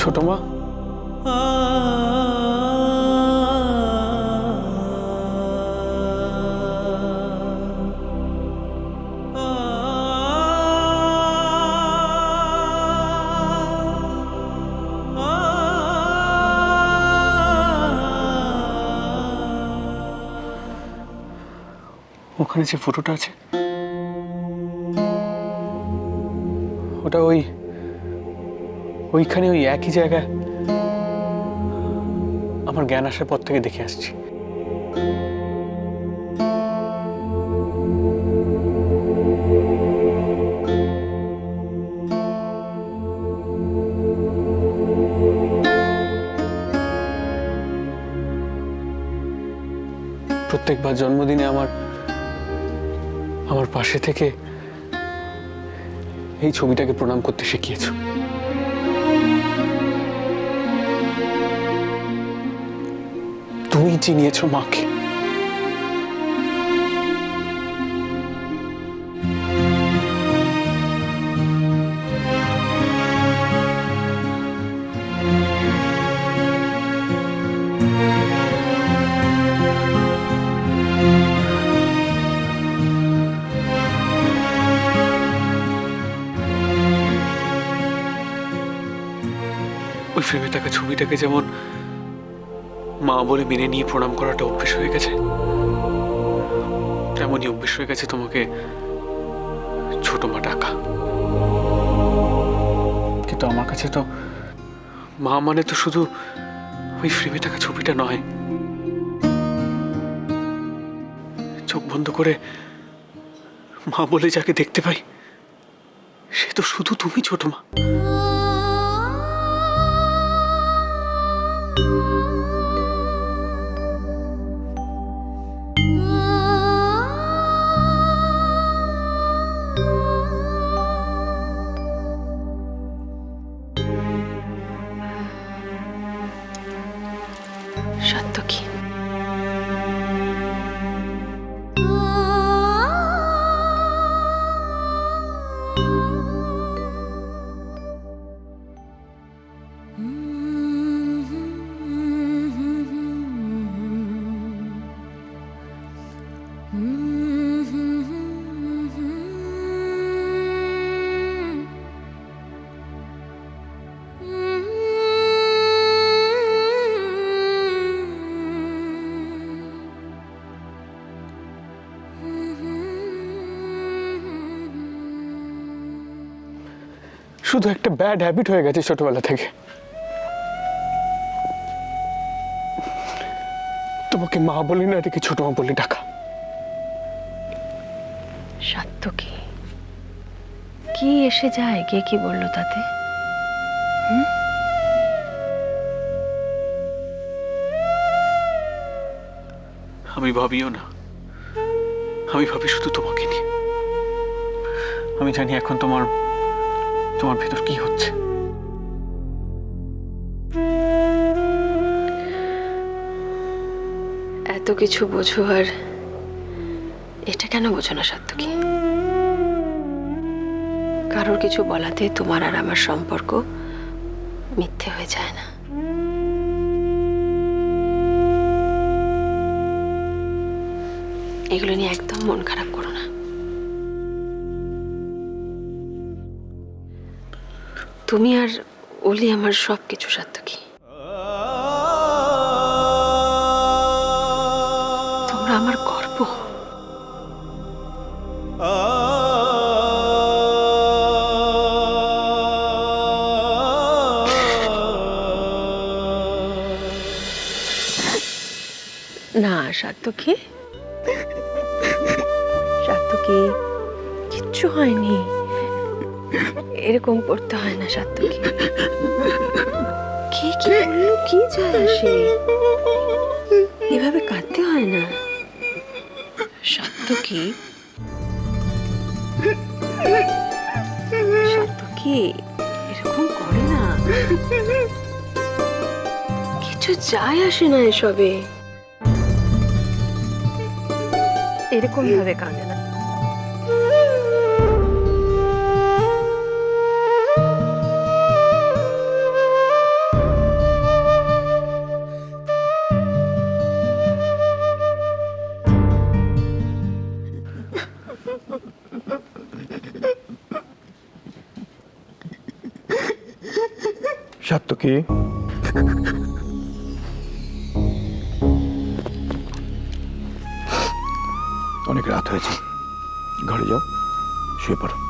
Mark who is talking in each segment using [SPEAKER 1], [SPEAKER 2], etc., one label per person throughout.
[SPEAKER 1] ছোট মা। ওখানে যে ফটোটা আছে ওটা ওই ওইখানে ওই একই জায়গায় আমার জ্ঞান আসার পর থেকে দেখে আসছি। প্রত্যেকবার জন্মদিনে আমার আমার পাশে থেকে এই ছবিটাকে প্রণাম করতে শিখিয়েছো। চিনিয়েছো মাকে? ওই ছবিটাকে যেমন মা বলে মেনে নিয়ে প্রণাম করাটা অভ্যেস হয়ে গেছে। তেমনই অভ্যেস হয়ে গেছে তোমাকে ছোট মা ডাকা। কিন্তু আমার কাছে তো মা মানে তো শুধু ওই ফ্রেমে থাকা ছবিটা নয়। চোখ বন্ধ করে মা বলে যাকে দেখতে পাই, সে তো শুধু তুমি ছোট মা। শুধু একটা ব্যাড হ্যাবিট হয়ে গেছে ছোটবেলা থেকে। তোমাকে মা বলি না এটাকে ছোট মা বলে ডাকা।
[SPEAKER 2] সত্য কি? কি এসে যায়? কে কি বলল তাতে?
[SPEAKER 1] আমি ভাবিও না। আমি ভাবি শুধু তোমাকে নিয়ে। আমি জানি এখন তোমার তোমার ভেতর কি হচ্ছে?
[SPEAKER 2] এত কিছু বোঝো আর এটা কেন বোঝো না সত্য কি কারোর কিছু বলাতে তোমার আর আমার সম্পর্ক মিথ্যে হয়ে যায় না। এগুলো নিয়ে একদম মন খারাপ তুমি আর ওলি আমার সব কিছু সাত্তকী তোমরা আমার গর্ব। না সাত্তকী সাত্তকী কিচ্ছু হয়নি। এরকম করতে হয় না সাত্তকী। কে কি বলল? কি যায় আসে এভাবে কাঁদতে হয় না। সাত্তকী? সাত্তকী এরকম করে না। কিছু যায় আসে না এসবে। এরকম ভাবে কাঁদে না।
[SPEAKER 1] সত্য কি? অনেক রাত হয়েছে। ঘরে যাও শুয়ে পড়ো।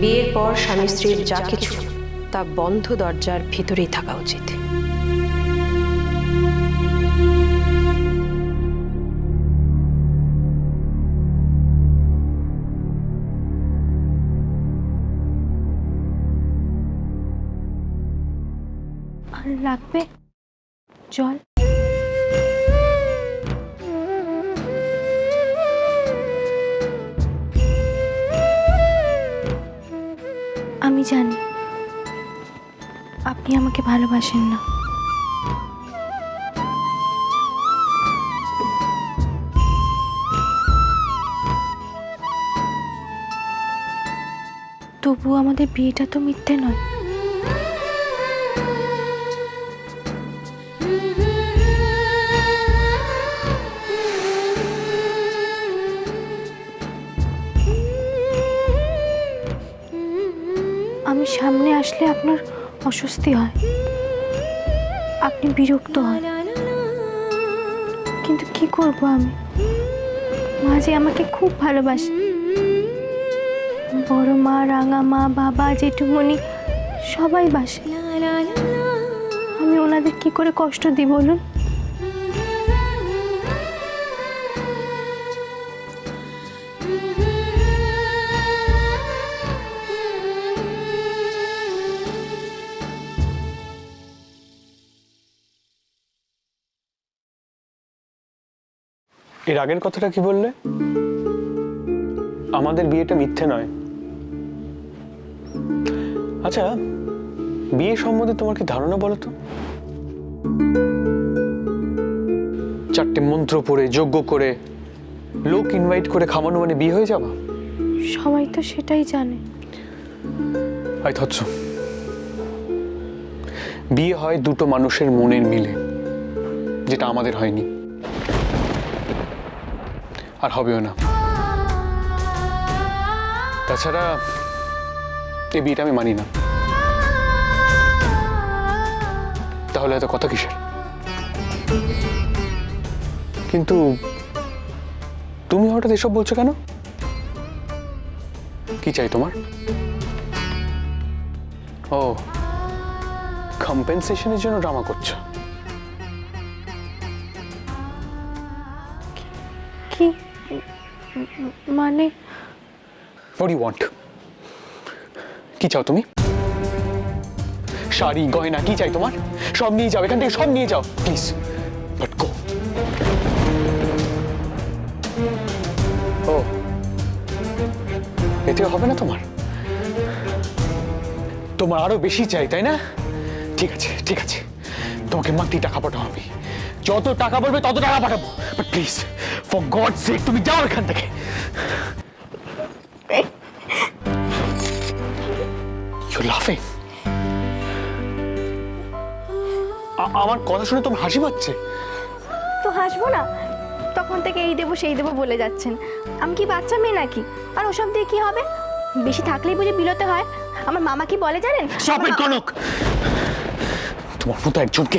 [SPEAKER 2] বিয়ের পর স্বামী স্ত্রীর যা কিছু তা বন্ধ দরজার ভিতরেই থাকা উচিত।
[SPEAKER 3] লাগবে? জল? আমি জানি। আপনি আমাকে ভালোবাসেন না। তবুও আমাদের বিয়েটা তো মিথ্যে নয়। আসলে আপনার অস্বস্তি হয়। আপনি বিরক্ত হন। কিন্তু কি করব আমি? মা যে আমাকে খুব ভালোবাসে। বড় মা, রাঙা মা, বাবা, জেঠুমণি সবাই বাসে। আমি ওনাদের কি করে কষ্ট দিই বলুন?
[SPEAKER 1] এর আগের কথাটা কি বললে? আমাদের বিয়েটা মিথ্যে নয়। আচ্ছা বিয়ে সম্বন্ধে তোমার কি ধারণা বলো তো? চারটে মন্ত্র পড়ে যজ্ঞ করে লোক ইনভাইট করে খাওয়ানো মানে বিয়ে হয়ে যাওয়া?
[SPEAKER 3] সবাই তো সেটাই জানে।
[SPEAKER 1] আই বিয়ে হয় দুটো মানুষের মনের মিলে যেটা আমাদের হয়নি। আর হবেও না। তাছাড়া এই বিয়েটা আমি মানি না। তাহলে এত কথা কিসের? কিন্তু তুমি হঠাৎ এসব বলছো কেন? কি চাই তোমার? ও কম্পেনসেশনের জন্য ড্রামা করছ।
[SPEAKER 3] কি? মানে?
[SPEAKER 1] হোয়াট ইউ ওয়ান্ট কি চাও তুমি? শাড়ি, গয়না, কি চাই তোমার? সব নিয়ে যাও, এখান থেকে সব নিয়ে যাও প্লিজ বাট গো ও। এতে হবে না তোমার? তোমার আরও বেশি চাই, তাই না? ঠিক আছে ঠিক আছে। তোমাকে মাত্রি টাকা পাঠাবো আমি। যত টাকা বলবে তত টাকা পাঠাবো। But please for God sake তুমি যাও এখান থেকে। Laughing. আ- আমার কথা শুনে তোমার হাসি পাচ্ছে?
[SPEAKER 3] তো হাসবো না। তখন থেকে এই দেবো সেই দেবো বলে যাচ্ছেন। আমি কি বাচ্চা মেয়ে নাকি? আর ওসব দিয়ে কি হবে? বেশি থাকলেই বুঝে বিলোতে হয়। আমার মামা কি বলে জানেন?
[SPEAKER 1] it, কনক! তোমার মতো একজনকে